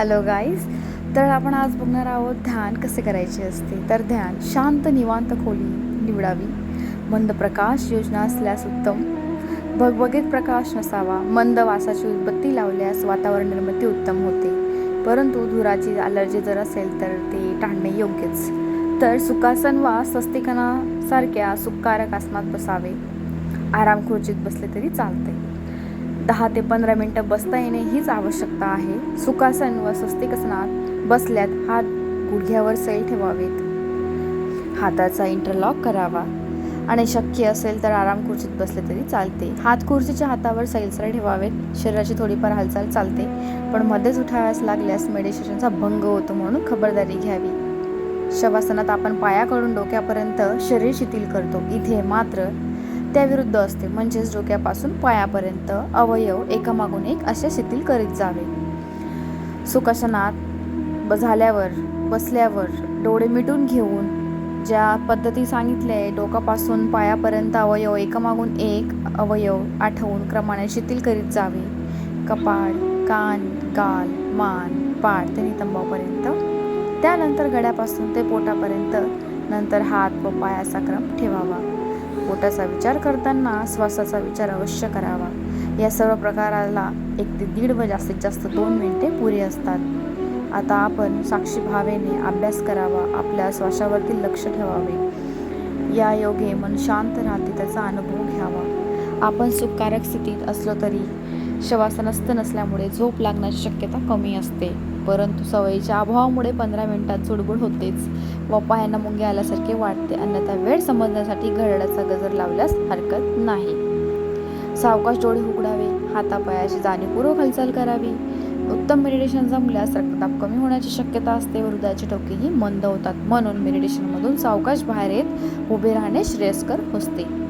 Hello guys तर आपण आज बघणार आहोत ध्यान कसे करायचे असते. तर ध्यान शांत निवांत खोली निवडावी. मंद प्रकाश योजना असल्यास उत्तम. भगभगीत प्रकाश नसावा. मंद वासाची उत्पत्ती लावल्यास वातावरण निर्मिती उत्तम होते. परंतु धुराची अलर्जी जर असेल तर ते टाळणे योग्यच. तर सुखासन वा स्वस्तिकनासारख्या सुखकारक आसनात बसावे. आराम खुर्चीत बसले तरी चालते दहा ते पंधरा मिनटं बसता येणे हीच आवश्यकता आहे. सुखासन व स्वस्तिकसनात बसल्यात हात गुडघ्यावर सैल ठेवावेत. हाताचा इंटरलॉक करावा. आणि शक्य असेल तर आराम खुर्चीत बसले तरी चालते. हात खुर्चीच्या हातावर सैलसर ठेवावेत. शरीराची थोडीफार हालचाल चालते. पण मध्येच उठाव्यास लागल्यास मेडिटेशनचा भंग होतो म्हणून खबरदारी घ्यावी. शवासनात आपण पायाकडून डोक्यापर्यंत शरीर शिथिल करतो. इथे मात्र त्याविरुद्ध असते. म्हणजेच डोक्यापासून पायापर्यंत अवयव एकामागून एक असे शिथिल करीत जावे. सुखासनात झाल्यावर बसल्यावर डोळे मिटून घेऊन ज्या पद्धती सांगितल्या आहे डोकापासून पायापर्यंत अवयव एकामागून एक अवयव आठवून क्रमाने शिथिल करीत जावे. कपाळ कान गाल मान पाठ ते नितंबापर्यंत त्यानंतर गड्यापासून ते पोटापर्यंत नंतर हात व पायाचा क्रम ठेवावा. पोटाचा विचार करताना श्वासाचा विचार अवश्य करावा. या सर्व प्रकाराला एक ते दीड व जास्तीत जास्त दोन मिनिटे पुरे असतात. आता आपण साक्षी भावेने अभ्यास करावा आपल्या श्वासावरती लक्ष ठेवावे. या योगे मन शांत राहते त्याचा अनुभव घ्यावा. आपण सुखकारक स्थितीत असलो तरी शवासनस्थ नसल्यामुळे झोप लागण्याची शक्यता कमी असते. परंतु सवयीच्या अभावामुळे पंधरा मिनिटात चुडबुड होतेच. व पायांना मुंगे आल्यासारखे वाटते. अन्यथा वेळ समजण्यासाठी घरड्याचा गजर लावल्यास हरकत नाही. सावकाश डोळे उघडावे हातापायाची जाणीवपूर्वक हालचाल करावी. उत्तम मेडिटेशन जमल्यास रक्तदाब कमी होण्याची शक्यता असते. व हृदयाचे ठोकेही मंद होतात. म्हणून मेडिटेशनमधून सावकाश बाहेर येत उभे राहणे श्रेयस्कर असते